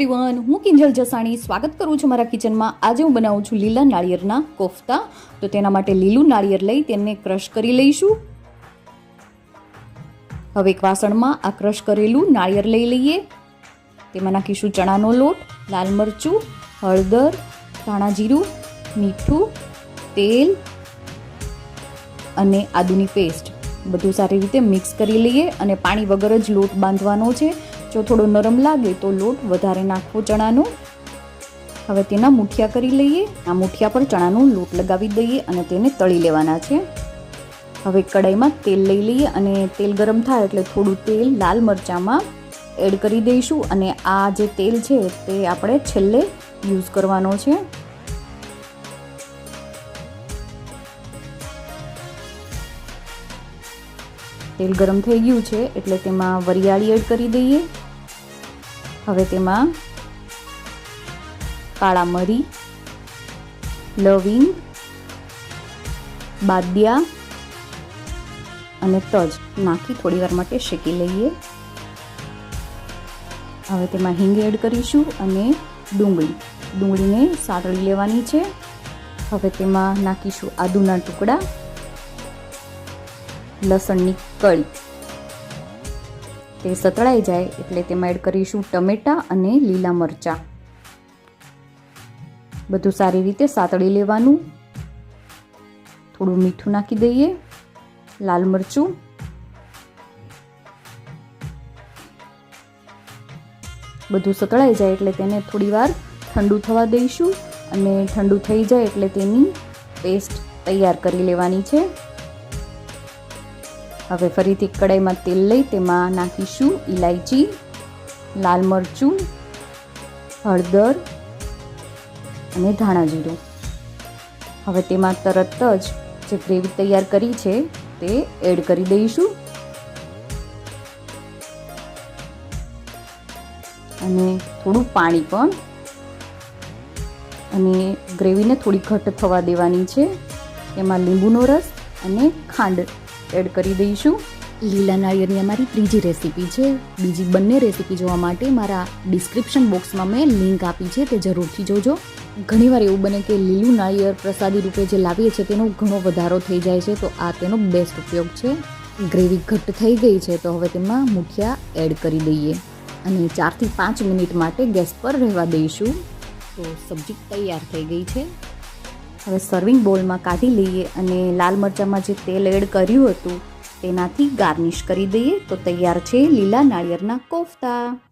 Everyone હું કિંજલ જસાણી. સ્વાગત કરું છું મારા કિચનમાં. આજે હું બનાવું છું લીલા નાળિયેરના કોફતા. તો તેના માટે લીલું નાળિયેર લઈ તેને ક્રશ કરી લઈશું. હવે એક વાસણમાં આ ક્રશ કરેલું નાળિયેર લઈ લઈએ. તેમાં નાખીશું ચણાનો લોટ, લાલ મરચું, હળદર, ધાણા જીરું, મીઠું, તેલ અને આદુની પેસ્ટ. બધું સારી રીતે મિક્સ કરી લઈએ અને પાણી વગર જ લોટ બાંધવાનો છે. જો થોડો નરમ લાગે તો લોટ વધારે નાખવો ચણાનો. હવે તેના મુઠિયા કરી લઈએ. આ મુઠિયા પર ચણાનો લોટ લગાવી દઈએ અને તેને તળી લેવાના છે. હવે કડાઈમાં તેલ લઈ લઈએ અને તેલ ગરમ થાય એટલે થોડું તેલ લાલ મરચાંમાં એડ કરી દઈશું અને આ જે તેલ છે તે આપણે છેલ્લે યુઝ કરવાનો છે. તેલ ગરમ થઈ ગયું છે એટલે તેમાં વરિયાળી એડ કરી દઈએ. હવે તેમાં કાળા મરી, લવિંગ, બાદિયા અને તજ નાખી થોડી વાર માટે શેકી લઈએ. હવે તેમાં હિંગ એડ કરીશું અને ડુંગળી. ડુંગળીને સાતળી લેવાની છે. હવે તેમાં નાખીશું આદુના ટુકડા, લસણની કળી. તે સતળાઈ જાય એટલે તેમાં એડ કરીશું ટમેટાં અને લીલા મરચાં. બધું સારી રીતે સાતળી લેવાનું. થોડું મીઠું નાખી દઈએ. લાલ મરચું. બધું સતળાઈ જાય એટલે તેને થોડી વાર ઠંડુ થવા દઈશું. અને ઠંડુ થઈ જાય એટલે તેની પેસ્ટ તૈયાર કરી લેવાની છે. હવે ફરીથી કડાઈમાં તેલ લઈ તેમાં નાખીશું ઇલાયચી લાલ મરચું, હળદર અને ધાણા જીરું. હવે તેમાં તરત જ જે ગ્રેવી તૈયાર કરી છે તે એડ કરી દઈશું. અને થોડું પાણી પણ. અને ગ્રેવીને થોડી ઘટ થવા દેવાની છે. એમાં લીંબુનો રસ અને ખાંડ એડ કરી દઈશું. લીલા નાળિયેરની અમારી ત્રીજી રેસીપી છે. બીજી બંને રેસીપી જોવા માટે મારા ડિસ્ક્રિપ્શન બોક્સમાં મેં લિંક આપી છે, તે જરૂરથી જોજો. ઘણીવાર એવું બને કે લીલું નાળિયેર પ્રસાદી રૂપે જે લાવીએ છીએ, તેનો ઘણો વધારો થઈ જાય છે, તો આ તેનો બેસ્ટ ઉપયોગ છે. ગ્રેવી ઘટ્ટ થઈ ગઈ છે, તો હવે તેમાં મુઠિયા એડ કરી દઈએ. અને ચારથી પાંચ મિનિટ માટે ગેસ પર રહેવા દઈશું. તો સબ્જી તૈયાર થઈ ગઈ છે. હવે સર્વિંગ બોલમાં કાઢી લઈએ અને લાલ મરચાંમાં જે તેલ એડ કર્યું હતું તેનાથી ગાર્નિશ કરી દઈએ. તો તૈયાર છે લીલા નાળિયેરના કોફતા.